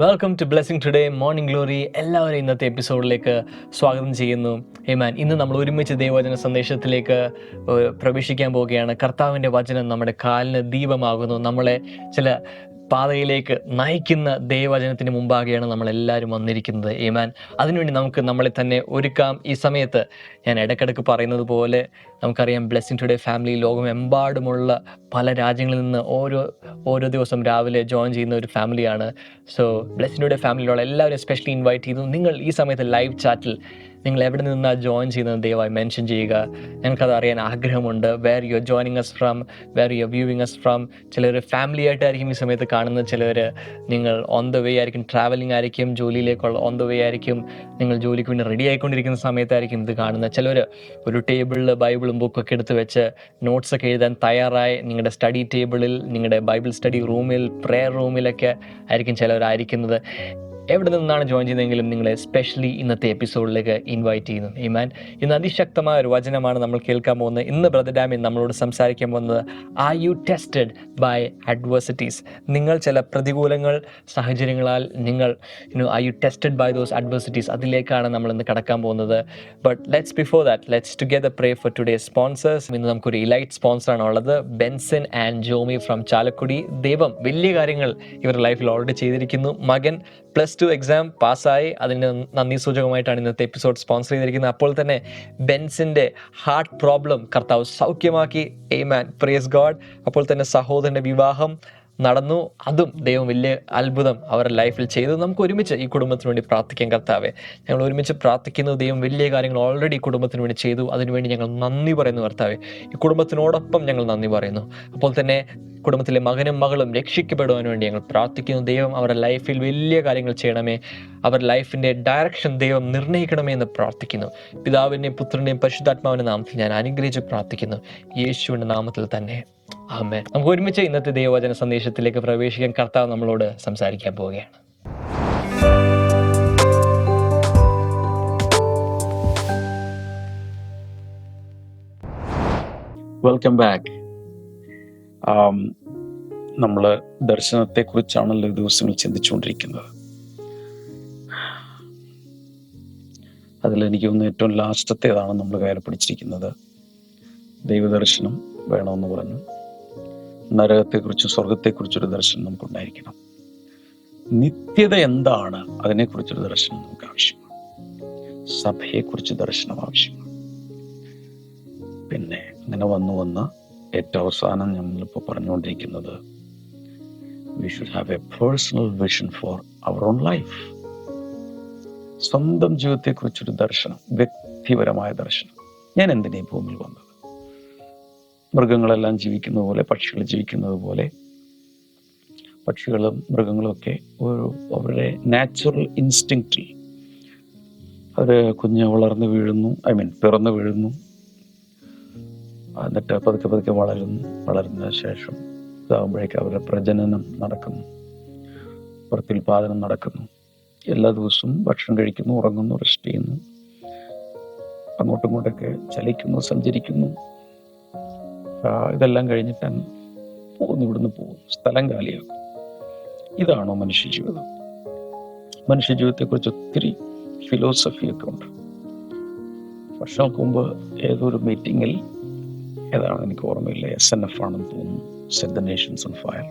Welcome to blessing today morning glory എല്ലാവരും ഇന്നത്തെ എപ്പിസോഡിലേക്ക് സ്വാഗതം ചെയ്യുന്നു. ഏമാൻ ഇന്ന് നമ്മൾ ഒരുമിച്ച് ദൈവവചന സന്ദേശത്തിലേക്ക് പ്രവേശിക്കാൻ പോവുകയാണ്. കർത്താവിന്റെ വചനം നമ്മുടെ കാലിന് ദീപമാകുന്നു. നമ്മളെ ചില പാതയിലേക്ക് നയിക്കുന്ന ദൈവവചനത്തിന് മുമ്പാകെയാണ് നമ്മളെല്ലാവരും വന്നിരിക്കുന്നത്. ഏമാൻ അതിനുവേണ്ടി നമുക്ക് നമ്മളെ തന്നെ ഒരുക്കാം. ഈ സമയത്ത് ഞാൻ ഇടയ്ക്കിടയ്ക്ക് പറയുന്നത് പോലെ നമുക്കറിയാം ബ്ലെസ്സിങ് ടുഡേ ഫാമിലി ലോകമെമ്പാടുമുള്ള പല രാജ്യങ്ങളിൽ നിന്ന് ഓരോ ഓരോ ദിവസം രാവിലെ ജോയിൻ ചെയ്യുന്ന ഒരു ഫാമിലിയാണ് സോ ബ്ലെസ്സിങ് ടുഡേ ഫാമിലിയിലുള്ള എല്ലാവരും സ്പെഷ്യലി ഇൻവൈറ്റ് ചെയ്തു. നിങ്ങൾ ഈ സമയത്ത് ലൈവ് ചാറ്റിൽ നിങ്ങൾ എവിടെ നിന്നാണ് ജോയിൻ ചെയ്യുന്നത് ദയവായി മെൻഷൻ ചെയ്യുക. ഞങ്ങൾക്കത് അറിയാൻ ആഗ്രഹമുണ്ട്. Where you are joining us from where you are viewing us from ചിലർ ഫാമിലി ആയിട്ടായിരിക്കും ഈ സമയത്ത് കാണുന്നത്. ചിലർ നിങ്ങൾ ഓൺ ദ വേ ആയിരിക്കും ട്രാവലിംഗ് ആയിരിക്കും ജോലിയിലേക്കുള്ള ഓൺ ദ വേ ആയിരിക്കും. നിങ്ങൾ ജോലിക്ക് വേണ്ടി റെഡി ആയിക്കൊണ്ടിരിക്കുന്ന സമയത്തായിരിക്കും ഇത് കാണുന്നത്. ചിലർ ഒരു ടേബിളിൽ ബൈബിളും ബുക്കൊക്കെ എടുത്ത് വെച്ച് നോട്ട്സൊക്കെ എഴുതാൻ തയ്യാറായി. നിങ്ങളുടെ സ്റ്റഡി ടേബിളിൽ നിങ്ങളുടെ ബൈബിൾ സ്റ്റഡി റൂമിൽ പ്രെയർ റൂമിലൊക്കെ ആയിരിക്കും ചിലവരായിരിക്കുന്നത്. എവിടെ നിന്നാണ് ജോയിൻ ചെയ്യുന്നതെങ്കിലും നിങ്ങളെ സ്പെഷ്യലി ഇന്നത്തെ എപ്പിസോഡിലേക്ക് ഇൻവൈറ്റ് ചെയ്യുന്നു. ഇമാൻ ഇന്ന് അതിശക്തമായ ഒരു വചനമാണ് നമ്മൾ കേൾക്കാൻ പോകുന്നത്. ഇന്ന് ബ്രദർ ഡാമിൻ നമ്മളോട് സംസാരിക്കാൻ പോകുന്നത് are you tested by adversities നിങ്ങൾ ചില പ്രതികൂലങ്ങൾ സാഹചര്യങ്ങളാൽ നിങ്ങൾ you are you tested by those adversities അതിലേക്കാണ് നമ്മൾ ഇന്ന് കടക്കാൻ പോകുന്നത്. But let's before that let's together pray for today sponsors ഇന്ന് നമുക്കൊരു ഇലൈറ്റ് സ്പോൺസറാണ് ഉള്ളത്. Benson and Jomy from Chalakudy. ദൈവം വലിയ കാര്യങ്ങൾ ഇവരുടെ ലൈഫിൽ ഓൾറെഡി ചെയ്തിരിക്കുന്നു. മകൻ പ്ലസ് ടു എക്സാം പാസ്സായി അതിന് നന്ദി സൂചകമായിട്ടാണ് ഇന്നത്തെ എപ്പിസോഡ് സ്പോൺസർ ചെയ്തിരിക്കുന്നത് അപ്പോൾ തന്നെ ബെൻസിന്റെ ഹാർട്ട് പ്രോബ്ലം കർത്താവ് സൗഖ്യമാക്കി എയ്മാൻ പ്രേസ് ഗോഡ് അപ്പോൾ തന്നെ സഹോദരന്റെ വിവാഹം നടന്നു. അതും ദൈവം വലിയ അത്ഭുതം അവരുടെ ലൈഫിൽ ചെയ്തു. നമുക്ക് ഒരുമിച്ച് ഈ കുടുംബത്തിന് വേണ്ടി പ്രാർത്ഥിക്കാൻ കർത്താവെ. ഞങ്ങൾ ഒരുമിച്ച് പ്രാർത്ഥിക്കുന്നു. ദൈവം വലിയ കാര്യങ്ങൾ ഓൾറെഡി കുടുംബത്തിന് വേണ്ടി ചെയ്തു. അതിനുവേണ്ടി ഞങ്ങൾ നന്ദി പറയുന്നു കർത്താവെ. ഈ കുടുംബത്തിനോടൊപ്പം ഞങ്ങൾ നന്ദി പറയുന്നു. അപ്പോൾ തന്നെ കുടുംബത്തിലെ മകനും മകളും രക്ഷിക്കപ്പെടുവാൻ വേണ്ടി ഞങ്ങൾ പ്രാർത്ഥിക്കുന്നു. ദൈവം അവരുടെ ലൈഫിൽ വലിയ കാര്യങ്ങൾ ചെയ്യണമേ. അവരുടെ ലൈഫിന്റെ ഡയറക്ഷൻ ദൈവം നിർണയിക്കണമേ എന്ന് പ്രാർത്ഥിക്കുന്നു. പിതാവിന്റെയും പുത്രന്റെയും പരിശുദ്ധാത്മാവിന്റെ നാമത്തിൽ ഞാൻ അനുഗ്രഹിച്ച് പ്രാർത്ഥിക്കുന്നു. യേശുവിന്റെ നാമത്തിൽ തന്നെ. ആമേ നമുക്ക് ഒരുമിച്ച് ഇന്നത്തെ ദൈവവചന സന്ദേശത്തിലേക്ക് പ്രവേശിക്കാൻ കർത്താവ് നമ്മളോട് സംസാരിക്കാൻ പോവുകയാണ്. വെൽക്കം ബാക്ക് നമ്മൾ ദർശനത്തെക്കുറിച്ചാണല്ലോ ഈ ദിവസങ്ങൾ ചിന്തിച്ചുകൊണ്ടിരിക്കുന്നത്. അതിൽ എനിക്ക് തോന്നുന്നു ഏറ്റവും ലാസ്റ്റത്തേതാണ് നമ്മൾ കയറി പിടിച്ചിരിക്കുന്നത്. ദൈവദർശനം വേണമെന്ന് പറഞ്ഞു. നരകത്തെക്കുറിച്ചും സ്വർഗത്തെക്കുറിച്ചൊരു ദർശനം നമുക്കുണ്ടായിരിക്കണം. നിത്യത എന്താണ്? അതിനെക്കുറിച്ചൊരു ദർശനം നമുക്ക് ആവശ്യമാണ്. സഭയെക്കുറിച്ച് ദർശനം ആവശ്യമാണ്. പിന്നെ അങ്ങനെ വന്നു വന്ന് ഏറ്റവും അവസാനം നമ്മളിപ്പോൾ പറഞ്ഞുകൊണ്ടിരിക്കുന്നത് we should have a personal vision for our own life സ്വന്തം ജീവിതത്തെക്കുറിച്ചൊരു ദർശനം വ്യക്തിപരമായ ദർശനം. ഞാൻ എന്തിനാ ഈ ഭൂമിയിൽ വന്നത്? മൃഗങ്ങളെല്ലാം ജീവിക്കുന്നത് പോലെ പക്ഷികൾ ജീവിക്കുന്നത് പോലെ പക്ഷികളും മൃഗങ്ങളും ഒക്കെ ഒരു അവരുടെ നാച്ചുറൽ ഇൻസ്റ്റിങ്ക്റ്റിൽ അവർ കുഞ്ഞ് വളർന്നു വീഴുന്നു ഐ മീൻ പിറന്നു വീഴുന്നു. എന്നിട്ട് പതുക്കെ പതുക്കെ വളരുന്നു. വളരുന്ന ശേഷം ഇതാകുമ്പോഴേക്ക് അവരുടെ പ്രജനനം നടക്കുന്നു. പ്രത്യുൽപാദനം നടക്കുന്നു. എല്ലാ ദിവസവും ഭക്ഷണം കഴിക്കുന്നു ഉറങ്ങുന്നു റെസ്റ്റ് ചെയ്യുന്നു. അങ്ങോട്ടും ഇങ്ങോട്ടൊക്കെ ചലിക്കുന്നു സഞ്ചരിക്കുന്നു. ഇതെല്ലാം കഴിഞ്ഞിട്ട് പോകുന്നു ഇവിടുന്ന് പോകും സ്ഥലം കാലിയാക്കും. ഇതാണോ മനുഷ്യ ജീവിതം മനുഷ്യ ജീവിതത്തെക്കുറിച്ച് ഒത്തിരി ഫിലോസഫിയൊക്കെ ഉണ്ട്. വർഷങ്ങൾക്ക് മുമ്പ് ഏതൊരു മീറ്റിങ്ങിൽ ഏതാണ് എനിക്ക് ഓർമ്മയില്ല എസ് എൻ എഫ് ആണെന്ന് തോന്നുന്നു set the nations on fire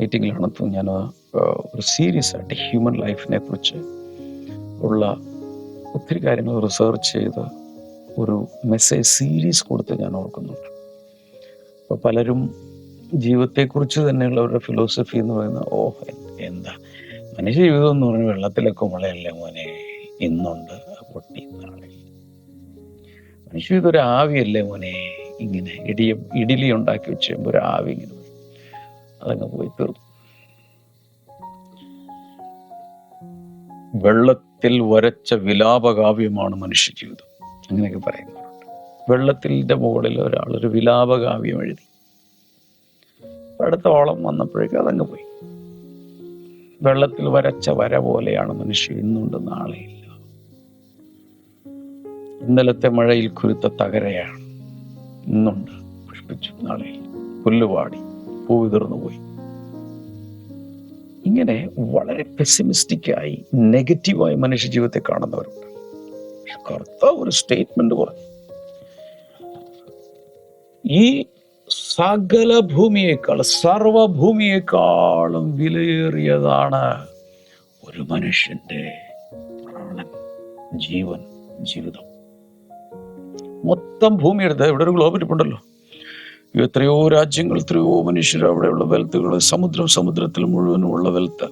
മീറ്റിങ്ങിലാണെന്ന് തോന്നുന്നു ഞാൻ ഒരു സീരിയസ് ആയിട്ട് ഹ്യൂമൻ ലൈഫിനെ കുറിച്ച് ഉള്ള ഒത്തിരി കാര്യങ്ങൾ റിസർച്ച് ചെയ്ത് ഒരു മെസ്സേജ് സീരീസ് കൊടുത്ത് ഞാൻ ഓർക്കുന്നുണ്ട്. അപ്പോൾ പലരും ജീവിതത്തെക്കുറിച്ച് തന്നെയുള്ള അവരുടെ ഫിലോസഫി എന്ന് പറയുന്നത് ഓ എന്താ? മനുഷ്യ ജീവിതം എന്ന് പറഞ്ഞാൽ വെള്ളത്തിലൊക്കെ മുളയല്ലേ മോനെ? ഇന്നുണ്ട് പൊട്ടി നാളെ. മനുഷ്യ ജീവിതം ഒരു ആവിയല്ലേ മോനെ? ഇങ്ങനെ ഇടിയ ഇഡലി ഉണ്ടാക്കി വെച്ച് കഴിയുമ്പോൾ ഒരു ആവി ഇങ്ങനെ. അതങ്ങ് പോയി തീർന്നു വെള്ളത്തിൽ വരച്ച വിലാപകാവ്യമാണ് മനുഷ്യ ജീവിതം അങ്ങനെയൊക്കെ പറയുന്നുണ്ട് വെള്ളത്തിന്റെ മുകളിൽ ഒരാൾ ഒരു വിലാപകാവ്യം എഴുതി. അടുത്ത ഓളം വന്നപ്പോഴേക്കും അതങ്ങ് പോയി. വെള്ളത്തിൽ വരച്ച വര പോലെയാണ് മനുഷ്യൻ ഇന്നുണ്ട് നാളെയില്ല. ഇന്നലത്തെ മഴയിൽ കുരുത്ത തകരയാണ്. ഇന്നുണ്ട് പുഷ്പിച്ചു നാളെയില്ല. പുല്ലുപാടി പൂവിതിർന്നു പോയി ഇങ്ങനെ വളരെ പെസിമിസ്റ്റിക്കായി നെഗറ്റീവായി മനുഷ്യ ജീവിതത്തെ കാണുന്നവരുണ്ട്. കർത്താവ് ഒരു സ്റ്റേറ്റ്മെന്റ് പറഞ്ഞു ഈ സകല ഭൂമിയേക്കാൾ സർവഭൂമിയേക്കാളും വിലയേറിയതാണ് ഒരു മനുഷ്യന്റെ പ്രാണൻ ജീവൻ ജീവിതം. മൊത്തം ഭൂമി എടുത്ത് ഇവിടെ ഒരു ഗ്ലോബ് ഇരിപ്പുണ്ടല്ലോ. എത്രയോ രാജ്യങ്ങൾ എത്രയോ മനുഷ്യർ അവിടെയുള്ള വെൽത്തുകൾ സമുദ്രം സമുദ്രത്തിൽ മുഴുവനും ഉള്ള വെൽത്ത്.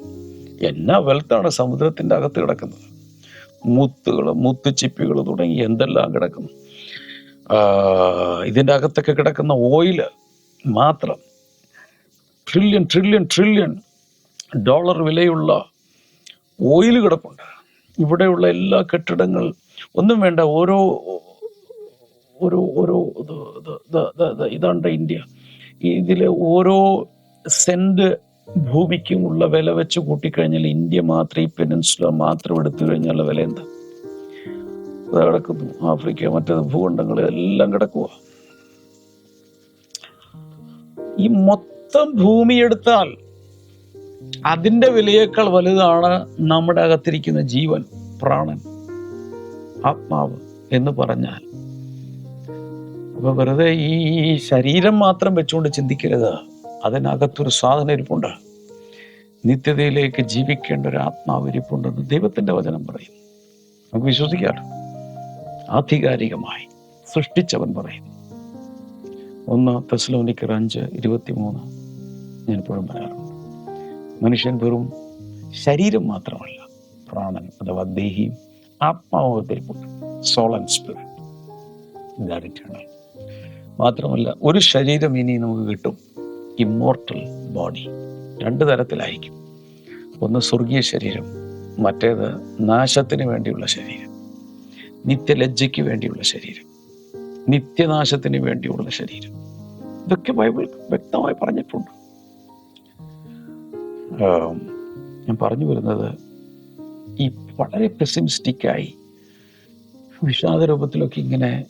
എന്നാ വെൽത്താണ് സമുദ്രത്തിന്റെ അകത്ത് കിടക്കുന്നത്? മുത്തുകൾ മുത്തുച്ചിപ്പികൾ തുടങ്ങി എന്തെല്ലാം കിടക്കുന്നു? ഇതിന്റെ അകത്തൊക്കെ കിടക്കുന്ന ഓയിൽ മാത്രം ട്രില്യൺ ട്രില്യൺ ട്രില്യൺ ഡോളർ വിലയുള്ള ഓയിൽ കിടപ്പുണ്ട്. ഇവിടെയുള്ള എല്ലാ കെട്ടിടങ്ങൾ ഒന്നും വേണ്ട ഓരോ ഒരു ഒരു ഇത് ഇത് ഇത് ഇത് ഇത് ഇതാണ്ട് ഇന്ത്യ. ഇതിൽ ഓരോ സെന്റ് ഭൂമിക്കുമുള്ള വില വെച്ച് കൂട്ടിക്കഴിഞ്ഞാൽ ഇന്ത്യ മാത്രം ഈ പെനിൻസുല മാത്രം എടുത്തു കഴിഞ്ഞാൽ വില എന്താ? കിടക്കുന്നു. ആഫ്രിക്ക മറ്റേ ഭൂഖണ്ഡങ്ങൾ എല്ലാം കിടക്കുക ഈ മൊത്തം ഭൂമി എടുത്താൽ അതിന്റെ വിലയേക്കാൾ വലുതാണ് നമ്മുടെ അകത്തിരിക്കുന്ന ജീവൻ പ്രാണൻ ആത്മാവ് എന്ന് പറഞ്ഞാൽ. അപ്പൊ വെറുതെ ഈ ശരീരം മാത്രം വെച്ചുകൊണ്ട് ചിന്തിക്കരുത്. അതിനകത്തൊരു സാധന ഇരിപ്പുണ്ട്. നിത്യതയിലേക്ക് ജീവിക്കേണ്ട ഒരു ആത്മാവ് ഇരിപ്പുണ്ടെന്ന് ദൈവത്തിന്റെ വചനം പറയും നമുക്ക് വിശ്വസിക്കാറ് ആധികാരികമായി സൃഷ്ടിച്ചവൻ പറയും ഒന്ന് തെസ്ലോനിക്കർ അഞ്ച് ഇരുപത്തിമൂന്ന് ഞാൻ എപ്പോഴും പറയാറുണ്ട്. മനുഷ്യൻ വെറും ശരീരം മാത്രമല്ല പ്രാണൻ അഥവാ ദേഹിയും ആത്മാവത്തിരിപ്പുണ്ട് സോൾ ആൻഡ് സ്പിരിറ്റ് ഇതാണ് eternal. മാത്രമല്ല ഒരു ശരീരം ഇനി നമുക്ക് കിട്ടും ഇമ്മോർട്ടൽ ബോഡി രണ്ട് തരത്തിലായിരിക്കും. ഒന്ന് സ്വർഗീയ ശരീരം മറ്റേത് നാശത്തിന് വേണ്ടിയുള്ള ശരീരം. നിത്യലജ്ജയ്ക്ക് വേണ്ടിയുള്ള ശരീരം. നിത്യനാശത്തിന് വേണ്ടിയുള്ള ശരീരം. ഇതൊക്കെ ബൈബിൾ വ്യക്തമായി പറഞ്ഞിട്ടുണ്ട്. ഞാൻ പറഞ്ഞു വരുന്നത് ഈ വളരെ പെസിമിസ്റ്റിക്കായി വിഷാദ രൂപത്തിലൊക്കെ ഇങ്ങനെ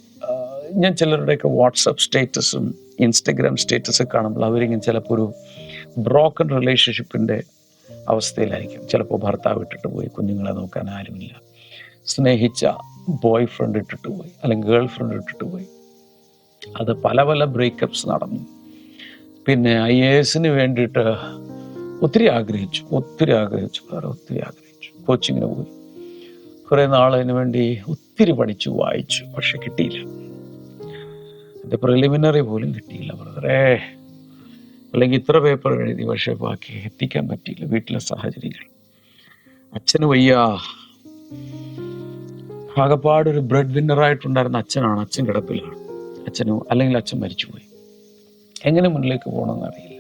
ഞാൻ ചിലരുടെയൊക്കെ വാട്സപ്പ് സ്റ്റേറ്റസും ഇൻസ്റ്റഗ്രാം സ്റ്റേറ്റസ് കാണുമ്പോൾ അവരിങ്ങനെ ചിലപ്പോൾ ഒരു ബ്രോക്കൺ റിലേഷൻഷിപ്പിന്റെ അവസ്ഥയിലായിരിക്കും. ചിലപ്പോൾ ഭർത്താവ് ഇട്ടിട്ട് പോയി കുഞ്ഞുങ്ങളെ നോക്കാൻ ആരുമില്ല. സ്നേഹിച്ച ബോയ് ഫ്രണ്ട് ഇട്ടിട്ട് പോയി അല്ലെങ്കിൽ ഗേൾ ഫ്രണ്ട് ഇട്ടിട്ട് പോയി. അത് പല പല ബ്രേക്കപ്സ് നടന്നു. പിന്നെ ഐ എ എസിന് വേണ്ടിയിട്ട് ഒത്തിരി ആഗ്രഹിച്ചു ഒത്തിരി ആഗ്രഹിച്ചു വേറെ ഒത്തിരി ആഗ്രഹിച്ചു. കോച്ചിങ്ങിന് പോയി. കുറേ നാളതിന് വേണ്ടി ഒത്തിരി പഠിച്ചു വായിച്ചു പക്ഷെ കിട്ടിയില്ല. എന്റെ പ്രിലിമിനറി പോലും കിട്ടിയില്ല ബ്രദറേ അല്ലെങ്കിൽ ഇത്ര പേപ്പർ എഴുതി പക്ഷെ ബാക്കി എത്തിക്കാൻ പറ്റിയില്ല വീട്ടിലെ സാഹചര്യങ്ങൾ. അച്ഛന് വയ്യ. ആകപ്പാട് ഒരു ബ്രെഡ് വിന്നറായിട്ടുണ്ടായിരുന്ന അച്ഛനാണ് അച്ഛൻ കിടപ്പിലാണ്. അച്ഛനും അല്ലെങ്കിൽ അച്ഛൻ മരിച്ചുപോയി. എങ്ങനെ മുന്നിലേക്ക് പോകണമെന്ന് അറിയില്ല.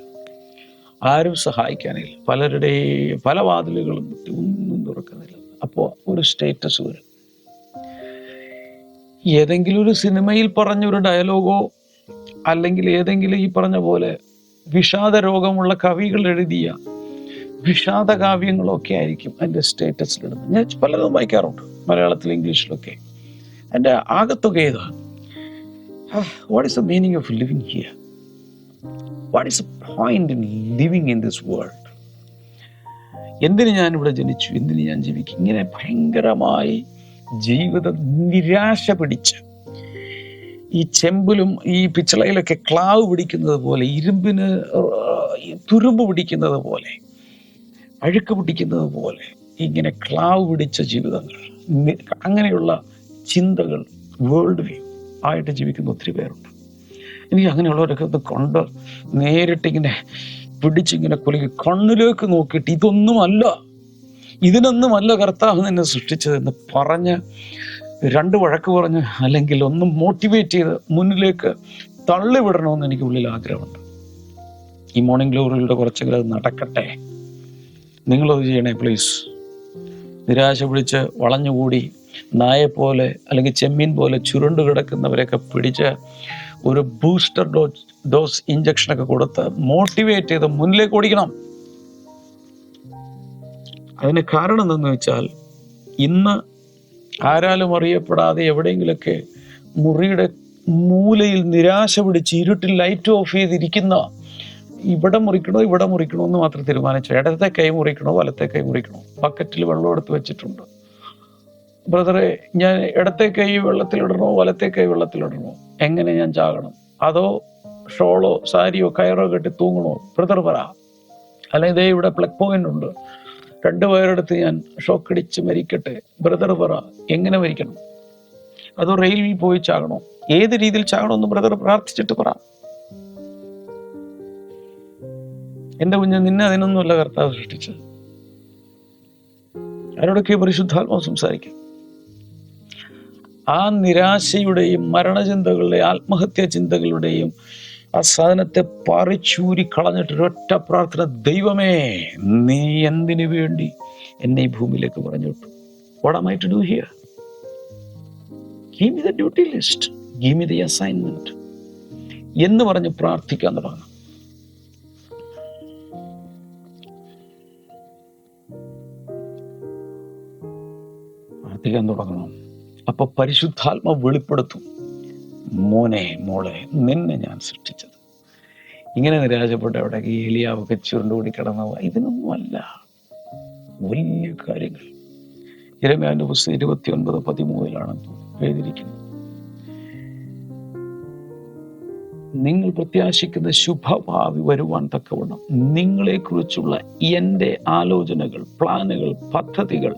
ആരും സഹായിക്കാനില്ല. പലരുടെയും പല വാതിലുകളും ഒന്നും തുറക്കുന്നില്ല. അപ്പോൾ ഒരു സ്റ്റേറ്റസ് വരും. ഏതെങ്കിലും ഒരു സിനിമയിൽ പറഞ്ഞ ഒരു ഡയലോഗോ അല്ലെങ്കിൽ ഏതെങ്കിലും ഈ പറഞ്ഞ പോലെ വിഷാദ രോഗമുള്ള കവികൾ എഴുതിയ വിഷാദ കാവ്യങ്ങളൊക്കെ ആയിരിക്കും അതിന്റെ സ്റ്റേറ്റസിലിടുന്നത് ഞാൻ പലതും വായിക്കാറുണ്ട്. മലയാളത്തിൽ ഇംഗ്ലീഷിലൊക്കെ. എന്റെ ആകത്തുക ഏതാ? What is the meaning of living here what is a point in living in this world എന്തിന് ഞാൻ ഇവിടെ ജനിച്ചു? എന്തിന് ഞാൻ ജീവിക്കും? ഇങ്ങനെ ഭയങ്കരമായി ജീവിതം നിരാശ പിടിച്ച്. ഈ ചെമ്പിലും ഈ പിച്ചളയിലൊക്കെ ക്ലാവ് പിടിക്കുന്നത് പോലെ ഇരുമ്പിന് തുരുമ്പ് പിടിക്കുന്നത് പോലെ അഴുക്ക് പിടിക്കുന്നത് പോലെ ഇങ്ങനെ ക്ലാവ് പിടിച്ച ജീവിതങ്ങൾ അങ്ങനെയുള്ള ചിന്തകൾ വേൾഡ് വ്യൂ ആയിട്ട് ജീവിക്കുന്ന ഒത്തിരി പേരുണ്ട്. എനിക്ക് അങ്ങനെയുള്ളവരൊക്കെ ഒന്ന് കൊണ്ട് നേരിട്ടിങ്ങനെ പിടിച്ചിങ്ങനെ കുലുക്കി കണ്ണിലേക്ക് നോക്കിയിട്ട് ഇതൊന്നുമല്ല ഇതിനൊന്നുമല്ല കർത്താവ് നിന്നെ സൃഷ്ടിച്ചതെന്ന് പറഞ്ഞ് രണ്ട് വഴക്ക് പറഞ്ഞ് അല്ലെങ്കിൽ ഒന്ന് മോട്ടിവേറ്റ് ചെയ്ത് മുന്നിലേക്ക് തള്ളിവിടണമെന്ന് എനിക്ക് ഉള്ളിൽ ആഗ്രഹമുണ്ട്. ഈ മോർണിംഗ് ഗ്ലോറിയുടെ കുറച്ചെങ്കിലും അത് നടക്കട്ടെ. നിങ്ങളത് ചെയ്യണേ പ്ലീസ് നിരാശ പിടിച്ച് വളഞ്ഞുകൂടി നായെപ്പോലെ അല്ലെങ്കിൽ ചെമ്മീൻ പോലെ ചുരുണ്ട് കിടക്കുന്നവരെയൊക്കെ പിടിച്ച് ഒരു ബൂസ്റ്റർ ഡോസ് ഡോസ് ഇഞ്ചക്ഷനൊക്കെ കൊടുത്ത് മോട്ടിവേറ്റ് ചെയ്ത് മുന്നിലേക്ക് ഓടിക്കണം. അതിന് കാരണം എന്തെന്ന് വെച്ചാൽ ഇന്ന് ആരാലും അറിയപ്പെടാതെ എവിടെയെങ്കിലൊക്കെ മുറിയുടെ മൂലയിൽ നിരാശ പിടിച്ച് ഇരുട്ടിൽ ലൈറ്റ് ഓഫ് ചെയ്തിരിക്കുന്ന ഇവിടെ മുറിക്കണോ ഇവിടെ മുറിക്കണോ എന്ന് മാത്രം തീരുമാനിച്ചു. ഇടത്തെ കൈ മുറിക്കണോ വലത്തെ കൈ മുറിക്കണോ? ബക്കറ്റിൽ വെള്ളം എടുത്ത് വെച്ചിട്ടുണ്ട്. ബ്രദറെ ഞാൻ ഇടത്തെ കൈ വെള്ളത്തിലിടണോ വലത്തെ കൈ വെള്ളത്തിലിടണോ എങ്ങനെ ഞാൻ ചാകണം? അതോ ഷോളോ സാരിയോ കയറോ കെട്ടി തൂങ്ങണോ? ബ്രദർ പറ. അല്ലെങ്കിൽ ഇവിടെ പ്ലഗ് പോയിന്റ് ഉണ്ട്. രണ്ട് വയറെടുത്ത് ഞാൻ ഷോക്കടിച്ച് മരിക്കട്ടെ. ബ്രദർ പറ എങ്ങനെ മരിക്കണം? അതോ റെയിലിൽ പോയി ചാകണോ? ഏത് രീതിയിൽ ചാകണമെന്ന് ബ്രദർ പ്രാർത്ഥിച്ചിട്ട് പറ. എന്റെ കുഞ്ഞ് നിന്നെ അതിനൊന്നുമല്ല കർത്താവ് സൃഷ്ടിച്ചത്. അവരോടൊക്കെ പരിശുദ്ധാത്മാവ് സംസാരിക്കും. ആ നിരാശയുടെയും മരണചിന്തകളുടെയും ആത്മഹത്യാ ചിന്തകളുടെയും ആ സാധനത്തെ പറിച്ചൂരി കളഞ്ഞിട്ട് ഒരൊറ്റ പ്രാർത്ഥന ദൈവമേ നീ എന്തിനു വേണ്ടി എന്നെ ഈ ഭൂമിയിലേക്ക് പറഞ്ഞു വിട്ടു what I to here? Give me the duty list. Give me the assignment. എന്ന് പറഞ്ഞ് പ്രാർത്ഥിക്കാൻ തുടങ്ങണം പ്രാർത്ഥിക്കാൻ തുടങ്ങണം അപ്പൊ പരിശുദ്ധാത്മ വെളിപ്പെടുത്തും മോനെ മോളെ നിന്നെ ഞാൻ സൃഷ്ടിച്ചത്. ഇങ്ങനെ നിരാശപ്പെട്ട് അവിടെ ഏലിയാവൊക്കെ ചുരുണ്ടുകൂടി ഇതിനൊന്നും ഇതിനൊന്നുമല്ല. വലിയ കാര്യങ്ങൾ. ഇരമ്യാന്റെ പുസ്തകം ഇരുപത്തി ഒൻപത് പതിമൂന്നിലാണ് എഴുതിയിരിക്കുന്നത് നിങ്ങൾ പ്രത്യാശിക്കുന്ന ശുഭഭാവി വരുവാൻ തക്കവണ്ണം നിങ്ങളെക്കുറിച്ചുള്ള എന്റെ ആലോചനകൾ പ്ലാനുകൾ പദ്ധതികൾ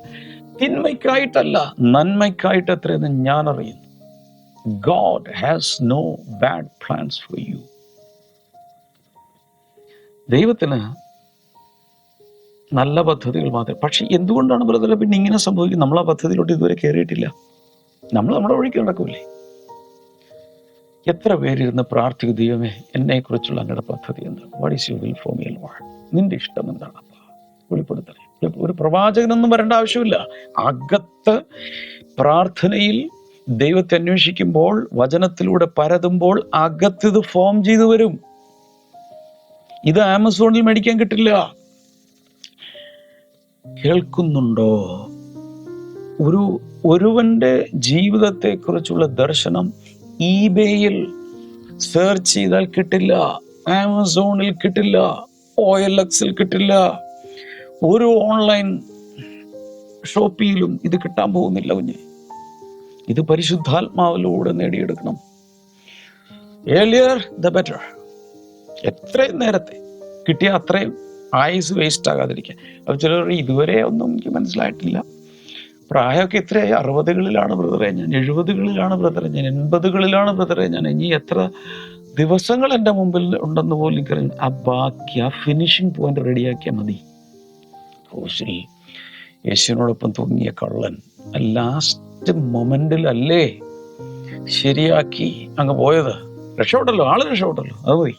തിന്മയ്ക്കായിട്ടല്ല നന്മയ്ക്കായിട്ട് എത്രയെന്ന് ഞാൻ അറിയുന്നു God has no bad plans for you ദൈവത്തിന് നല്ല പദ്ധതികൾ മാത്രമേ പക്ഷെ എന്തുകൊണ്ടാണ് ബ്രദറെ പിന്നെ ഇങ്ങനെ സംഭവിക്കുന്നത്? നമ്മൾ ആ പദ്ധതിയിലോട്ട് ഇതുവരെ കയറിയിട്ടില്ല. നമ്മൾ നമ്മുടെ വഴിക്ക് നടക്കൂലേ? എത്ര പേരിരുന്ന് പ്രാർത്ഥിക്കും ദൈവമേ എന്നെ കുറിച്ചുള്ള അങ്ങയുടെ പദ്ധതി എന്താണ്? What is you will for me വാൾ നിന്റെ ഇഷ്ടം എന്താണ്? അപ്പാ? വെളിപ്പെടുത്തണേ. വെളിപ്പെ- ഒരു പ്രവാചകനൊന്നും വരേണ്ട ആവശ്യമില്ല. അകത്ത് പ്രാർത്ഥനയിൽ ദൈവത്തെ അന്വേഷിക്കുമ്പോൾ വചനത്തിലൂടെ പരതുമ്പോൾ അകത്ത് ഇത് ഫോം ചെയ്തു വരും. ഇത് ആമസോണിൽ മേടിക്കാൻ കിട്ടില്ല. കേൾക്കുന്നുണ്ടോ? ഒരു ഒരുവന്റെ ജീവിതത്തെക്കുറിച്ചുള്ള ദർശനം ഈബേയിൽ സെർച്ച് ചെയ്താൽ കിട്ടില്ല ആമസോണിൽ കിട്ടില്ല ഒ എൽ എക്സിൽ കിട്ടില്ല. ഒരു ഓൺലൈൻ ഷോപ്പിയിലും ഇത് കിട്ടാൻ പോകുന്നില്ല കുഞ്ഞ്. ഇത് പരിശുദ്ധാത്മാവിലൂടെ നേടിയെടുക്കണം. ഏർലിയർ ദ ബെറ്റർ എത്രയും നേരത്തെ കിട്ടിയ അത്രയും ആയുസ് വേസ്റ്റ് ആകാതിരിക്കുക അപ്പോൾ ചിലർ ഇതുവരെ ഒന്നും എനിക്ക് മനസ്സിലായിട്ടില്ല. പ്രായമൊക്കെ എത്രയായി അറുപതുകളിലാണ് ബ്രദറെ ഞാൻ. എഴുപതുകളിലാണ് ബ്രദറെ ഞാൻ. എൺപതുകളിലാണ് ബ്രദറെ ഞാൻ. ഇനി എത്ര ദിവസങ്ങൾ എന്റെ മുമ്പിൽ ഉണ്ടെന്ന് പോലും എനിക്കറിയാം ആ ബാക്കി ആ ഫിനിഷിംഗ് പോയിന്റ് റെഡിയാക്കിയാൽ മതി. ക്രൂശിൽ യേശുവിനോടൊപ്പം തൂങ്ങിയ കള്ളൻ. ലാസ്റ്റ് മൊമെന്റിൽ അല്ലേ? ശരിയാക്കി അങ്ങ് പോയത്. രക്ഷപ്പെട്ടല്ലോ ആൾ രക്ഷപ്പെട്ടല്ലോ. അത് മതി.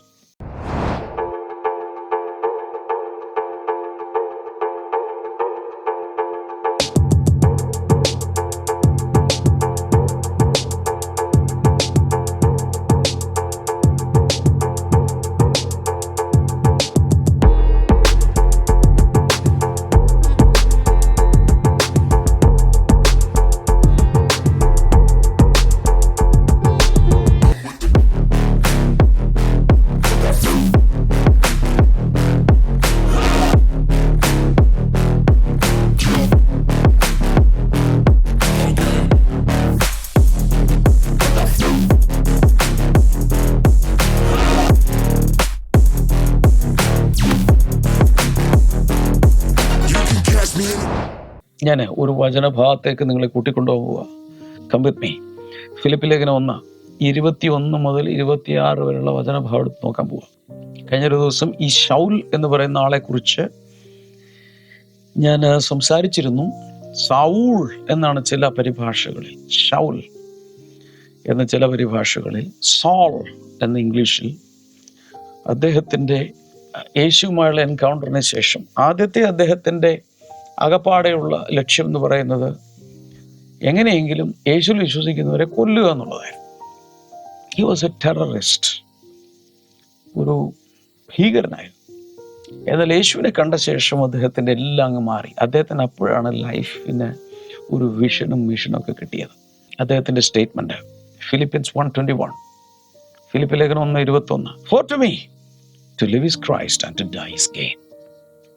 ഞാൻ ഒരു വചനഭാഗത്തേക്ക് നിങ്ങളെ കൂട്ടിക്കൊണ്ടുപോവുക. കമ്പിത് മീ ഫിലിപ്പ് ഒന്ന് ഇരുപത്തി ഒന്ന് മുതൽ ഇരുപത്തിയാറ് വരെയുള്ള വചനഭാഗം എടുത്ത് നോക്കാൻ പോവാം കഴിഞ്ഞൊരു ദിവസം ഈ ഷൗൽ എന്ന് പറയുന്ന ആളെ കുറിച്ച് ഞാൻ സംസാരിച്ചിരുന്നു. സൗൾ എന്നാണ് ചില പരിഭാഷകളിൽ. ഷൗൽ എന്ന ചില പരിഭാഷകളിൽ. സോൾ എന്ന ഇംഗ്ലീഷിൽ. അദ്ദേഹത്തിന്റെ യേശുമായുള്ള എൻകൗണ്ടറിന് ശേഷം ആദ്യത്തെ അദ്ദേഹത്തിന്റെ അകപ്പാടെയുള്ള ലക്ഷ്യം എന്ന് പറയുന്നത് എങ്ങനെയെങ്കിലും യേശുവിൽ വിശ്വസിക്കുന്നവരെ കൊല്ലുക എന്നുള്ളതായിരുന്നു. ഹി വാസ് എ ടെററിസ്റ്റ് ഒരു ഭീകരനായിരുന്നു. എന്നാൽ യേശുവിനെ കണ്ട ശേഷം അദ്ദേഹത്തിന്റെ എല്ലാം അങ്ങ് മാറി. അദ്ദേഹത്തിന് അപ്പോഴാണ് ലൈഫിന് ഒരു വിഷനും മിഷനും ഒക്കെ കിട്ടിയത്. അദ്ദേഹത്തിന്റെ statement Philippians one twenty one Philip ലേഖനം ഒന്ന് ഇരുപത്തൊന്ന്. For to me to live is Christ and to die is gain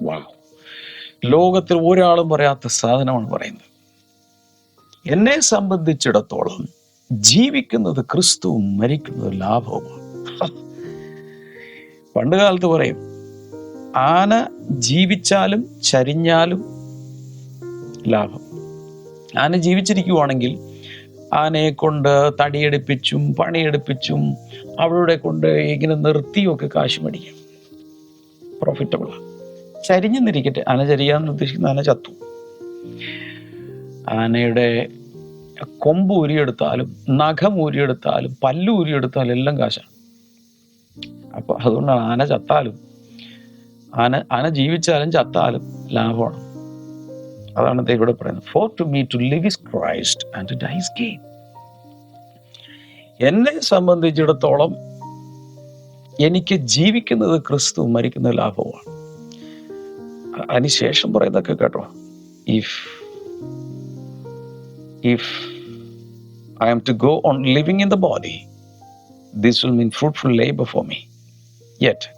wow ലോകത്തിൽ ഒരാളും പറയാത്ത സാധനമാണ് പറയുന്നത്. എന്നെ സംബന്ധിച്ചിടത്തോളം ജീവിക്കുന്നത് ക്രിസ്തുവും മരിക്കുന്നത് ലാഭവുമാണ്. പണ്ട് കാലത്ത് പറയും ആന ജീവിച്ചാലും ചരിഞ്ഞാലും ലാഭം. ആന ജീവിച്ചിരിക്കുവാണെങ്കിൽ ആനയെ കൊണ്ട് തടിയെടുപ്പിച്ചും പണിയെടുപ്പിച്ചും അവളുടെ കൊണ്ട് ഇങ്ങനെ നിർത്തിയൊക്കെ കാശ് മേടിക്കാം. പ്രോഫിറ്റബിളാണ് ചരിഞ്ഞെന്നിരിക്കട്ടെ. ആന ചരിയാന്ന് ഉദ്ദേശിക്കുന്ന ആന ചത്തു. ആനയുടെ കൊമ്പ് ഊരിയെടുത്താലും നഖം ഊരിയെടുത്താലും പല്ല് ഊരിയെടുത്താലും എല്ലാം കാശാണ്. അപ്പൊ അതുകൊണ്ടാണ് ആന ചത്താലും ആന ആന ജീവിച്ചാലും ചത്താലും ലാഭമാണ്. അതാണ് ഇവിടെ പറയുന്നത്. For to me to live is Christ and to dies gain എന്നെ സംബന്ധിച്ചിടത്തോളം എനിക്ക് ജീവിക്കുന്നത് ക്രിസ്തു മരിക്കുന്ന ലാഭമാണ് അതിനുശേഷം പറയുന്നതൊക്കെ കേട്ടോ. If if I am to go on living in the body this will mean fruitful labour for me yet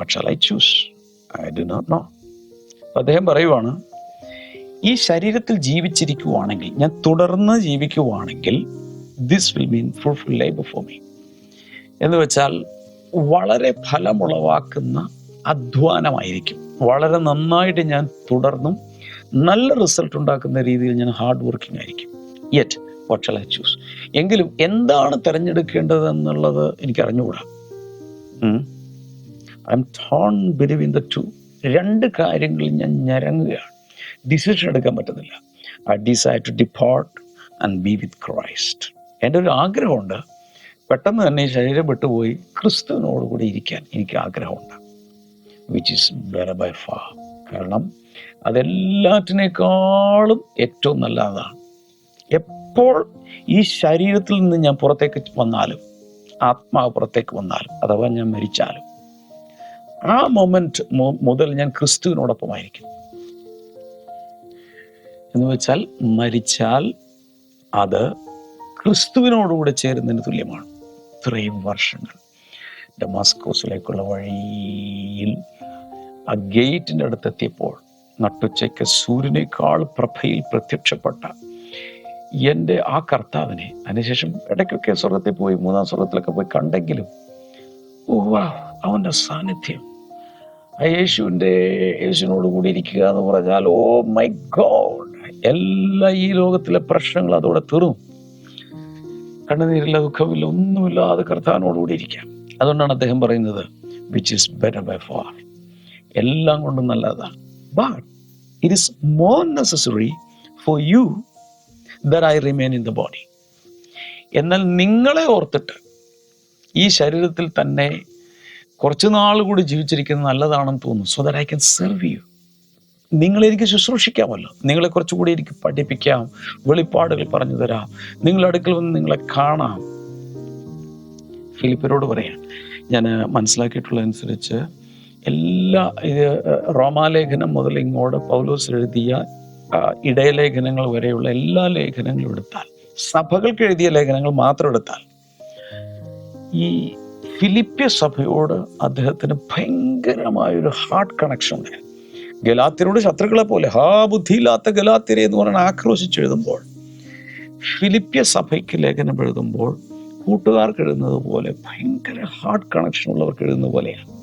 what shall I choose I do not know അദ്ദേഹം പറയുവാണ് ഈ ശരീരത്തിൽ ജീവിച്ചിരിക്കുവാണെങ്കിൽ ഞാൻ തുടർന്ന് ജീവിക്കുവാണെങ്കിൽ this will mean fruitful labour for me എന്ന് വെച്ചാൽ വളരെ ഫലമുളവാക്കുന്ന അധ്വാനമായിരിക്കും. വളരെ നന്നായിട്ട് ഞാൻ തുടർന്നും നല്ല റിസൾട്ട് ഉണ്ടാക്കുന്ന രീതിയിൽ ഞാൻ ഹാർഡ് വർക്കിംഗ് ആയിരിക്കും. Yet what shall I choose എങ്കിലും എന്താണ് തിരഞ്ഞെടുക്കേണ്ടത് എന്നുള്ളത് എനിക്ക് അറിഞ്ഞുകൂടാ. I am torn believe in the two രണ്ട് കാര്യങ്ങളിൽ ഞാൻ ഞരങ്ങുകയാണ്. ഡിസിഷൻ എടുക്കാൻ പറ്റുന്നില്ല. I decide to depart and be with Christ എന്റെ ഒരു ആഗ്രഹമുണ്ട്. പെട്ടെന്ന് തന്നെ ശരീരം വിട്ടുപോയി ക്രിസ്തുവിനോട് കൂടി ഇരിക്കാൻ എനിക്ക് ആഗ്രഹമുണ്ട്. വിച്ച് ഇസ് ബെറ ബൈ ഫാ കാരണം അതെല്ലാറ്റിനേക്കാളും ഏറ്റവും നല്ല അതാണ് എപ്പോൾ ഈ ശരീരത്തിൽ നിന്ന് ഞാൻ പുറത്തേക്ക് വന്നാലും ആത്മാവ് പുറത്തേക്ക് വന്നാലും അഥവാ ഞാൻ മരിച്ചാലും ആ മൊമെന്റ് മുതൽ ഞാൻ ക്രിസ്തുവിനോടൊപ്പമായിരിക്കും. എന്ന് വെച്ചാൽ മരിച്ചാൽ അത് ക്രിസ്തുവിനോടുകൂടെ ചേരുന്നതിന് തുല്യമാണ്. ഇത്രയും വർഷങ്ങൾ. ഡമാസ്കോസിലേക്കുള്ള വഴിയിൽ ആ ഗേറ്റിന്റെ അടുത്തെത്തിയപ്പോൾ നട്ടുച്ചയ്ക്ക് സൂര്യനേക്കാൾ പ്രഭയിൽ പ്രത്യക്ഷപ്പെട്ട എന്റെ ആ കർത്താവിനെ അതിനുശേഷം ഇടയ്ക്കൊക്കെ സ്വർഗത്തിൽ പോയി മൂന്നാം സ്വർഗത്തിലൊക്കെ പോയി കണ്ടെങ്കിലും അവന്റെ സാന്നിധ്യം. ആ യേശുവിന്റെ യേശുവിനോട് കൂടി ഇരിക്കുക എന്ന് പറഞ്ഞാൽ ഓ മൈ ഗോഡ് എല്ലാ ഈ ലോകത്തിലെ പ്രശ്നങ്ങൾ അതോടെ തീർന്നു. കണ്ണുനീരില്ല ദുഃഖമില്ല ഒന്നുമില്ലാതെ കർത്താവിനോടുകൂടി ഇരിക്കാം അതുകൊണ്ടാണ് അദ്ദേഹം പറയുന്നത് which is better by far എല്ലാം കൊണ്ടും നല്ലതാണ് but it is more necessary for you that I remain in the body എന്നാൽ നിങ്ങളെ ഓർത്തിട്ട് ഈ ശരീരത്തിൽ തന്നെ കുറച്ച് നാൾ കൂടി ജീവിച്ചിരിക്കുന്നത് നല്ലതാണെന്ന് തോന്നുന്നു. So that I can serve you നിങ്ങളെ എനിക്ക് ശുശ്രൂഷിക്കാമല്ലോ. നിങ്ങളെ കുറച്ചുകൂടി എനിക്ക് പഠിപ്പിക്കാം. വെളിപ്പാടുകൾ പറഞ്ഞു തരാം. നിങ്ങളുടെ അടുക്കൽ വന്ന് നിങ്ങളെ കാണാം. ഫിലിപ്പിനോട് പറയാം. ഞാൻ മനസ്സിലാക്കിയിട്ടുള്ളതനുസരിച്ച് എല്ലാ റോമാലേഖനം മുതൽ ഇങ്ങോട്ട് പൗലോസ് എഴുതിയ ഇടയലേഖനങ്ങൾ വരെയുള്ള എല്ലാ ലേഖനങ്ങളും എടുത്താൽ സഭകൾക്ക് എഴുതിയ ലേഖനങ്ങൾ മാത്രം എടുത്താൽ ഈ ഫിലിപ്പ്യ സഭയോട് അദ്ദേഹത്തിന് ഭയങ്കരമായ ഒരു ഹാർട്ട് കണക്ഷൻ ഉണ്ടായിരുന്നു ഗലാത്തിനോട് ശത്രുക്കളെ പോലെ ഹാ ബുദ്ധിയില്ലാത്ത ഗലാത്തിരെ എന്ന് പറഞ്ഞാൽ ആക്രോശിച്ചെഴുതുമ്പോൾ ഫിലിപ്പ്യ സഭയ്ക്ക് ലേഖനം എഴുതുമ്പോൾ കൂട്ടുകാർക്ക് എഴുതുന്നത് പോലെ ഭയങ്കര ഹാർട്ട് കണക്ഷൻ ഉള്ളവർക്ക് എഴുതുന്ന പോലെയാണ്.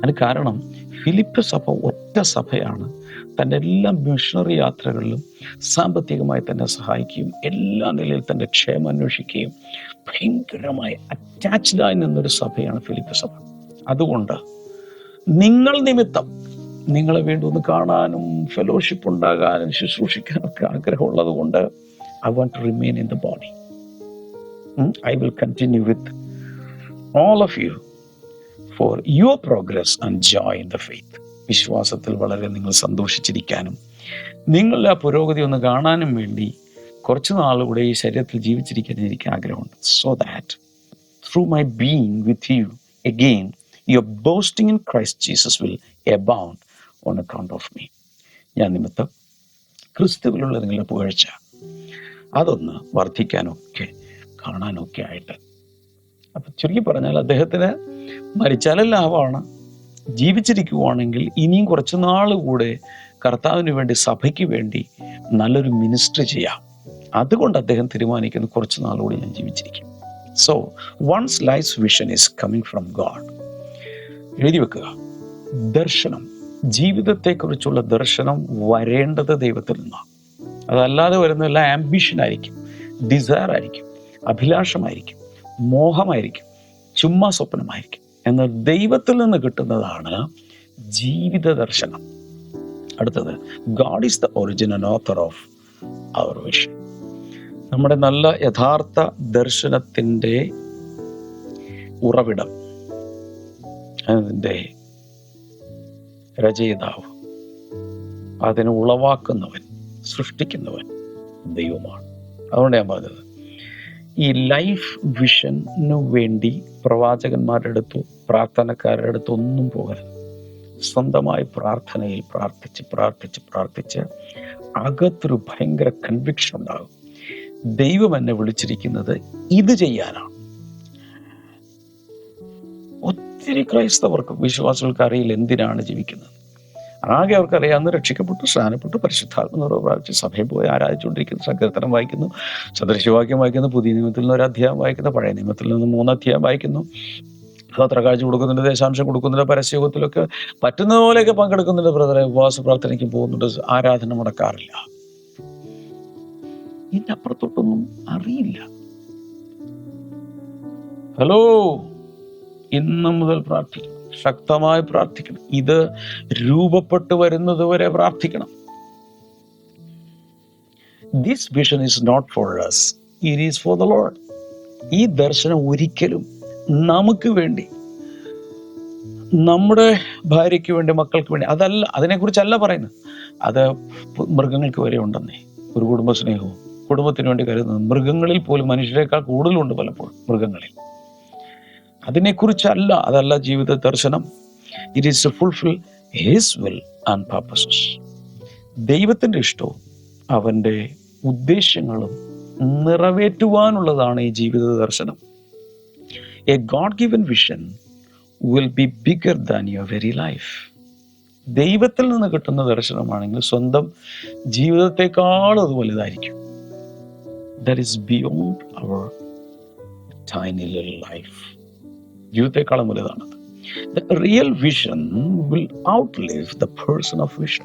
അതിന് കാരണം ഫിലിപ്പ് സഭ ഒറ്റ സഭയാണ്. തന്റെ എല്ലാ മിഷണറി യാത്രകളിലും സാമ്പത്തികമായി തന്നെ സഹായിക്കുകയും എല്ലാ നിലയിൽ തന്റെ ക്ഷേമം അന്വേഷിക്കുകയും ഭയങ്കരമായി അറ്റാച്ച്ഡായി നിന്നൊരു സഭയാണ് ഫിലിപ്പ് സഭ. അതുകൊണ്ട് നിങ്ങൾ നിമിത്തം നിങ്ങളെ വീണ്ടും ഒന്ന് കാണാനും ഫെലോഷിപ്പ് ഉണ്ടാകാനും ശുശ്രൂഷിക്കാനും ഒക്കെ ആഗ്രഹമുള്ളത് കൊണ്ട് I want to remain in the body I will continue with all of you for your progress and joy in the faith വിശ്വാസത്തിൽ വളരെ നിങ്ങൾ സന്തോഷിച്ചിരിക്കാനും നിങ്ങളുടെ ആ പുരോഗതി ഒന്ന് കാണാനും വേണ്ടി കുറച്ച് നാളുകൂടെ ഈ ശരീരത്തിൽ ജീവിച്ചിരിക്കാൻ എനിക്ക് ആഗ്രഹമുണ്ട്. So that through my being with you again your boasting in Christ Jesus will abound on account of me ഞാൻ നിമിത്തം ക്രിസ്തുവിലുള്ള നിങ്ങളുടെ പുകഴ്ച അതൊന്ന് വർദ്ധിക്കാനൊക്കെ കാണാനൊക്കെ ആയിട്ട് അപ്പൊ ചുരുക്കി പറഞ്ഞാൽ അദ്ദേഹത്തിന് മരിച്ചാലും ലാഭമാണ്. ജീവിച്ചിരിക്കുവാണെങ്കിൽ ഇനിയും കുറച്ച് നാൾ കൂടെ കർത്താവിന് വേണ്ടി സഭയ്ക്ക് വേണ്ടി നല്ലൊരു മിനിസ്റ്റർ ചെയ്യാം. അതുകൊണ്ട് അദ്ദേഹം തീരുമാനിക്കുന്നു കുറച്ച് നാളുകൂടി ഞാൻ ജീവിച്ചിരിക്കും. So one's life vision is coming from God എഴുതി വെക്കുക. ദർശനം. ജീവിതത്തെക്കുറിച്ചുള്ള ദർശനം വരേണ്ടത് ദൈവത്തിൽ നിന്നാണ്. അതല്ലാതെ വരുന്നതെല്ലാം ആംബിഷൻ ആയിരിക്കും. ഡിസയർ ആയിരിക്കും. അഭിലാഷമായിരിക്കും. മോഹമായിരിക്കും. ചുമ്മാ സ്വപ്നമായിരിക്കും. എന്നാൽ ദൈവത്തിൽ നിന്ന് കിട്ടുന്നതാണ് ജീവിത ദർശനം അടുത്തത് God is the original author of our vision നമ്മുടെ നല്ല യഥാർത്ഥ ദർശനത്തിന്റെ ഉറവിടം അതിന്റെ രചയിതാവ് അതിനെ ഉളവാക്കുന്നവൻ സൃഷ്ടിക്കുന്നവൻ ദൈവമാണ്. അതുകൊണ്ട് ഞാൻ പറഞ്ഞത്. ഈ ലൈഫ് വിഷനു വേണ്ടി പ്രവാചകന്മാരുടെ അടുത്തോ പ്രാർത്ഥനക്കാരുടെ അടുത്തോ ഒന്നും പോകരുത്. സ്വന്തമായി പ്രാർത്ഥനയിൽ പ്രാർത്ഥിച്ച് പ്രാർത്ഥിച്ച് പ്രാർത്ഥിച്ച് അകത്തൊരു ഭയങ്കര കൺവിക്ഷൻ ഉണ്ടാകും. ദൈവം എന്നെ വിളിച്ചിരിക്കുന്നത് ഇത് ചെയ്യാനാണ്. ഒത്തിരി ക്രൈസ്തവർക്ക് വിശ്വാസികൾക്ക് അറിയില്ല എന്തിനാണ് ജീവിക്കുന്നത്. ആകെ അവർക്കറിയാവുന്ന രക്ഷിക്കപ്പെട്ടു സ്നാനപ്പെട്ടു പരിശുദ്ധാത്മ നിറവ് പ്രാപിച്ച് സഭയിൽ പോയി ആരാധിച്ചുകൊണ്ടിരിക്കുന്നു സങ്കീർത്തനം വായിക്കുന്നു സദൃശവാക്യം വായിക്കുന്നു പുതിയ നിയമത്തിൽ നിന്ന് ഒരു അധ്യായം വായിക്കുന്നു പഴയ നിയമത്തിൽ നിന്ന് മൂന്ന് അധ്യായം വായിക്കുന്നു. പത്ര കാഴ്ച കൊടുക്കുന്നുണ്ട് ദേശാംശം കൊടുക്കുന്നുണ്ട് പരസ്യയോഗത്തിലൊക്കെ പറ്റുന്ന പോലെയൊക്കെ പങ്കെടുക്കുന്നുണ്ട് ബ്രദറെ. ഉപവാസ പ്രാർത്ഥനയ്ക്ക് പോകുന്നുണ്ട് ആരാധന മുടക്കാറില്ല. എന്റെ അപ്പുറത്തോട്ടൊന്നും അറിയില്ല. ഹലോ ഇന്ന് മുതൽ പ്രാർത്ഥിക്കണം ശക്തമായി പ്രാർത്ഥിക്കണം. ഇത് രൂപപ്പെട്ടു വരുന്നത് വരെ പ്രാർത്ഥിക്കണം. This vision is not for us. It is for the Lord ഈ ദർശനം ഒരിക്കലും നമുക്ക് വേണ്ടി നമ്മുടെ ഭാര്യയ്ക്ക് വേണ്ടി മക്കൾക്ക് വേണ്ടി അതല്ല അതിനെക്കുറിച്ചല്ല പറയുന്നത്. അത് മൃഗങ്ങൾക്ക് വരെ ഉണ്ടെന്നേ. ഒരു കുടുംബ സ്നേഹവും കുടുംബത്തിന് വേണ്ടി കരുതുന്നത് മൃഗങ്ങളിൽ പോലും മനുഷ്യരെക്കാൾ കൂടുതലുണ്ട് പലപ്പോഴും മൃഗങ്ങളിൽ. അതിനെക്കുറിച്ചല്ല അതല്ല ജീവിത ദർശനം. It is fulfil his will and purposes ദൈവത്തിന്റെ ഇഷ്ടവും അവന്റെ ഉദ്ദേശങ്ങളും നിറവേറ്റുവാനുള്ളതാണ് ഈ ജീവിത ദർശനം. A God given vision will be bigger than your very life ദൈവത്തിൽ നിന്ന് കിട്ടുന്ന ദർശനമാണെങ്കിൽ സ്വന്തം ജീവിതത്തെക്കാളും അത് വലുതായിരിക്കും that is beyond our tiny life ജീവിതത്തെക്കാളും വലുതാണത്. The real vision will outlive the person of vision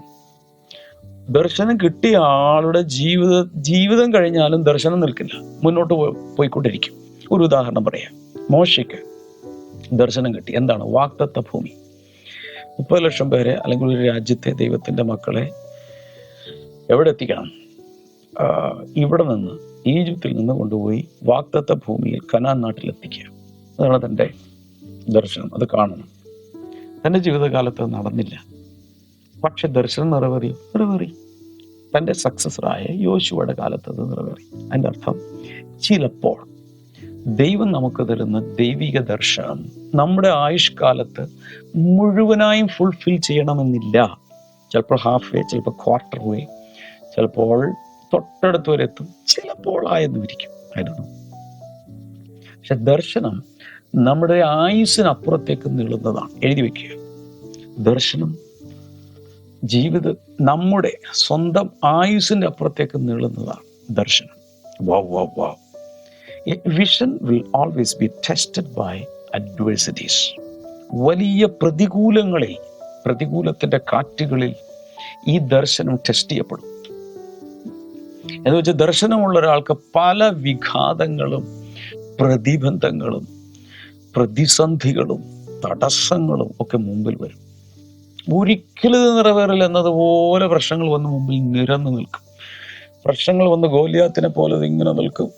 ദർശനം കിട്ടിയ ആളുടെ ജീവിത ജീവിതം കഴിഞ്ഞാലും ദർശനം നിൽക്കില്ല. മുന്നോട്ട് പോയിക്കൊണ്ടിരിക്കും. ഒരു ഉദാഹരണം പറയാം. മോശയ്ക്ക് ദർശനം കിട്ടി. എന്താണ്? വാക്തത്വ ഭൂമി. മുപ്പത് ലക്ഷം പേരെ അല്ലെങ്കിൽ ഒരു രാജ്യത്തെ ദൈവത്തിന്റെ മക്കളെ എവിടെ എത്തിക്കണം? ഇവിടെ നിന്ന് ഈജിപ്തിൽ നിന്ന് കൊണ്ടുപോയി വാക്തത്വ ഭൂമിയിൽ കനാൻ നാട്ടിൽ എത്തിക്കുക അതാണ് തന്റെ ദർശനം അത് കാണണം. തന്റെ ജീവിതകാലത്ത് നടന്നില്ല. പക്ഷെ ദർശനം നിറവേറി നിറവേറി. തന്റെ സക്സസറായ യോശുവയുടെ കാലത്ത് അത് നിറവേറി. അതിന്റെ അർത്ഥം ചിലപ്പോൾ ദൈവം നമുക്ക് തരുന്ന ദൈവിക ദർശനം നമ്മുടെ ആയുഷ്കാലത്ത് മുഴുവനായും ഫുൾഫിൽ ചെയ്യണമെന്നില്ല. ചിലപ്പോൾ ഹാഫ് വേ ചിലപ്പോൾ ക്വാർട്ടർ വേ ചിലപ്പോൾ തൊട്ടടുത്ത് വരെ എത്തും. ചിലപ്പോൾ ആയെന്നിരിക്കും ആയിരുന്നു. പക്ഷെ ദർശനം നമ്മുടെ ആയുസ്സിനപ്പുറത്തേക്ക് നീളുന്നതാണ്. എഴുതി വെക്കുക. ദർശനം. ജീവിത നമ്മുടെ സ്വന്തം ആയുസ്സിന്റെ അപ്പുറത്തേക്ക് നീളുന്നതാണ് ദർശനം. Wow wow wow vision will always be tested by adversities വലിയ പ്രതികൂലങ്ങളിൽ പ്രതികൂലത്തിന്റെ കാറ്റുകളിൽ ഈ ദർശനം ടെസ്റ്റ് ചെയ്യപ്പെടും. എന്ന് വെച്ചാൽ ദർശനമുള്ള ഒരാൾക്ക് പല വിഘാതങ്ങളും പ്രതിബന്ധങ്ങളും പ്രതിസന്ധികളും തടസ്സങ്ങളും ഒക്കെ മുമ്പിൽ വരും. ഒരിക്കലും ഇത് നിറവേറില്ല എന്നതുപോലെ പ്രശ്നങ്ങൾ വന്ന് മുമ്പിൽ നിരന്നു നിൽക്കും. പ്രശ്നങ്ങൾ വന്ന് ഗോലിയാത്തിനെ പോലെ ഇങ്ങനെ നിൽക്കും.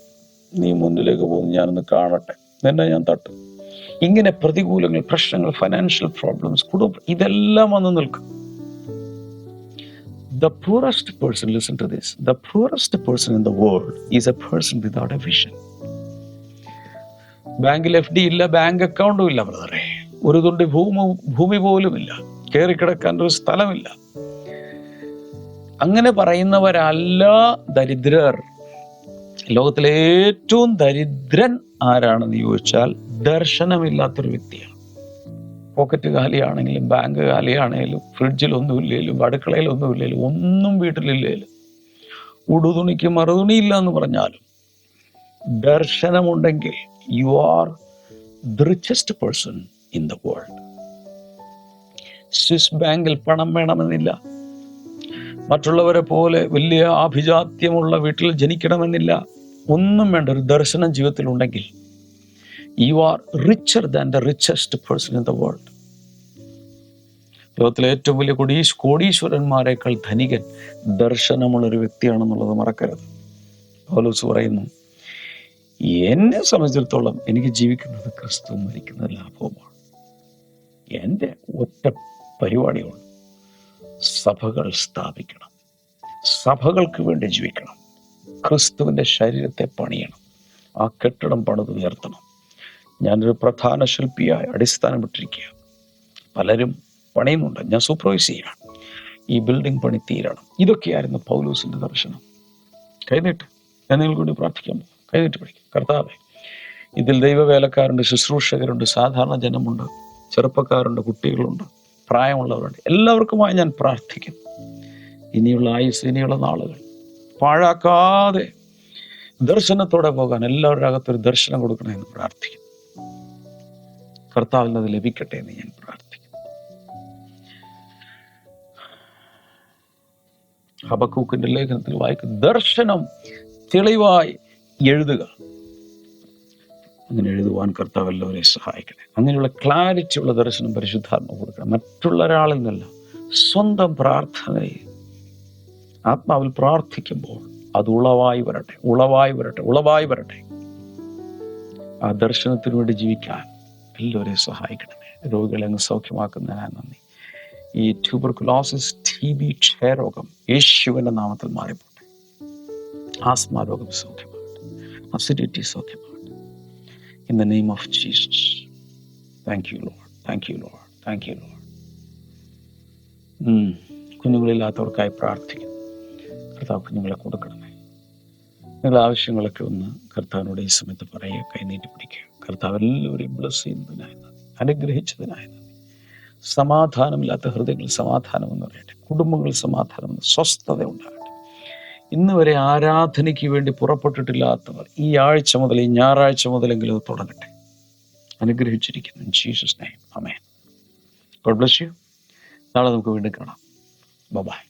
നീ മുന്നിലേക്ക് പോകുന്നു ഞാനൊന്ന് കാണട്ടെ. നിന്നെ ഞാൻ തട്ടും. ഇങ്ങനെ പ്രതികൂലങ്ങൾ പ്രശ്നങ്ങൾ ഫൈനാൻഷ്യൽ പ്രോബ്ലംസ് കുടുംബം ഇതെല്ലാം വന്ന് നിൽക്കും. The poorest person listen to this the poorest person in the world is a person without a vision. ബാങ്കിൽ എഫ് ഡി ഇല്ല ബാങ്ക് അക്കൗണ്ടും ഇല്ല ബ്രദറെ ഒരു തുണ്ടി ഭൂമി ഭൂമി പോലുമില്ല കയറിക്കിടക്കാൻ ഒരു സ്ഥലമില്ല. അങ്ങനെ പറയുന്നവരല്ല ദരിദ്രർ. ലോകത്തിലെ ഏറ്റവും ദരിദ്രൻ ആരാണെന്ന് ചോദിച്ചാൽ ദർശനമില്ലാത്തൊരു വ്യക്തിയാണ്. പോക്കറ്റ് കാലിയാണെങ്കിലും ബാങ്ക് കാലിയാണെങ്കിലും ഫ്രിഡ്ജിലൊന്നുമില്ലേലും അടുക്കളയിലൊന്നുമില്ലേലും ഒന്നും വീട്ടിലില്ലേലും ഉടുതുണിക്ക് മറുതുണിയില്ല എന്ന് പറഞ്ഞാലും ദർശനമുണ്ടെങ്കിൽ you are the richest person in the world Swiss ബാങ്കിൽ പണം വേണമെന്നില്ല. മറ്റുള്ളവരെ പോലെ വലിയ ആഭിജാത്യമുള്ള വീട്ടിൽ ജനിക്കണമെന്നില്ല. ഒന്നും വേണ്ട ഒരു ദർശനം ജീവിതത്തിൽ ഉണ്ടെങ്കിൽ you are richer than the richest person in the world ലോകത്തിലെ ഏറ്റവും വലിയ കൊടീശ് കോടീശ്വരന്മാരെക്കാൾ ധനികൻ ദർശനമുള്ള ഒരു വ്യക്തിയാണെന്നുള്ളത് മറക്കരുത്. പറയുന്നു എന്നെ സംബന്ധിച്ചിടത്തോളം എനിക്ക് ജീവിക്കുന്നത് ക്രിസ്തു മരിക്കുന്നത് ലാഭവുമാണ് എന്റെ ഒറ്റ പരിപാടിയുള്ളൂ. സഭകൾ സ്ഥാപിക്കണം. സഭകൾക്ക് വേണ്ടി ജീവിക്കണം. ക്രിസ്തുവിന്റെ ശരീരത്തെ പണിയണം. ആ കെട്ടിടം പണിത് ഉയർത്തണം. ഞാനൊരു പ്രധാന ശില്പിയായി അടിസ്ഥാനമിട്ടിരിക്കുക പലരും പണിയുന്നുണ്ട്. ഞാൻ സൂപ്പർവൈസ് ചെയ്യണം ഈ ബിൽഡിംഗ് പണി തീരണം. ഇതൊക്കെയായിരുന്നു പൗലൂസിന്റെ ദർശനം. കൈനീട്ട് ഞാൻ നിങ്ങൾക്ക് വേണ്ടി പ്രാർത്ഥിക്കാൻ പോകും കൈനീട്ട് പഠിക്കും. കർത്താവെ ഇതിൽ ദൈവവേലക്കാരുണ്ട് ശുശ്രൂഷകരുണ്ട് സാധാരണ ജനമുണ്ട് ചെറുപ്പക്കാരുണ്ട് കുട്ടികളുണ്ട് പ്രായമുള്ളവരുണ്ട്. എല്ലാവർക്കുമായി ഞാൻ പ്രാർത്ഥിക്കുന്നു. ഇനിയുള്ള ആയുസ് ഇനിയുള്ള നാളുകൾ. പാഴാക്കാതെ ദർശനത്തോടെ പോകാൻ എല്ലാവരുടെ അകത്തൊരു ദർശനം കൊടുക്കണമെന്ന് പ്രാർത്ഥിക്കുന്നു. കർത്താവിൽ അത് ലഭിക്കട്ടെ എന്ന് ഞാൻ പ്രാർത്ഥിക്കുന്നു. ഹബക്കൂക്കിന്റെ ലേഖനത്തിൽ വായിക്കും ദർശനം തെളിവായി എഴുതുക. അങ്ങനെ എഴുതുവാൻ കർത്താവ് എല്ലാവരെയും സഹായിക്കണേ അങ്ങനെയുള്ള ക്ലാരിറ്റി ഉള്ള ദർശനം പരിശുദ്ധാത്മ കൊടുക്കണം. മറ്റുള്ള ഒരാളിൽ നിന്നല്ല സ്വന്തം പ്രാർത്ഥനയിൽ. ആത്മാവിൽ പ്രാർത്ഥിക്കുമ്പോൾ അത് ഉളവായി വരട്ടെ ഉളവായി വരട്ടെ ഉളവായി വരട്ടെ. ആ ദർശനത്തിന് വേണ്ടി ജീവിക്കാൻ എല്ലാവരെയും സഹായിക്കണമേ. രോഗികളെ അങ്ങ് സൗഖ്യമാക്കുന്നതിനായി നന്ദി. ഈ ട്യൂബർകുലോസിസ് ടി ബി ക്ഷയരോഗം യേശുവിന്റെ നാമത്തിൽ മാറിപ്പോട്ടെ. ആസ്മാ രോഗം സൗഖ്യമാകട്ടെ okay, Lord. In the name of Jesus. Thank you Lord thank you Lord thank you Lord കുഞ്ഞുങ്ങളില്ലാത്തവർക്കായി പ്രാർത്ഥിക്കുന്നു. കർത്താവ് കുഞ്ഞുങ്ങളെ കൊടുക്കണമേ. നിങ്ങളുടെ ആവശ്യങ്ങളൊക്കെ ഒന്ന് കർത്താവിനോട് ഈ സമയത്ത് പറയുക കൈനീട്ടി പിടിക്കുക. കർത്താവ് എല്ലാവരെയും ബ്ലസ് ചെയ്യുന്നതിനായി നന്ദി. അനുഗ്രഹിച്ചതിനായി നന്ദി. സമാധാനമില്ലാത്ത ഹൃദയങ്ങൾ സമാധാനം എന്ന് പറയട്ടെ. കുടുംബങ്ങൾ സമാധാനം സ്വസ്ഥത ഉണ്ടാകട്ടെ. ഇന്ന് വരെ ആരാധനയ്ക്ക് വേണ്ടി പുറപ്പെട്ടിട്ടില്ലാത്തവർ ഈ ആഴ്ച മുതൽ ഈ ഞായറാഴ്ച മുതലെങ്കിലും അത് തുടങ്ങട്ടെ. അനുഗ്രഹിച്ചിരിക്കുന്നു. Jesus name amen God bless you നാളെ നമുക്ക് വീണ്ടും കാണാം. ബൈ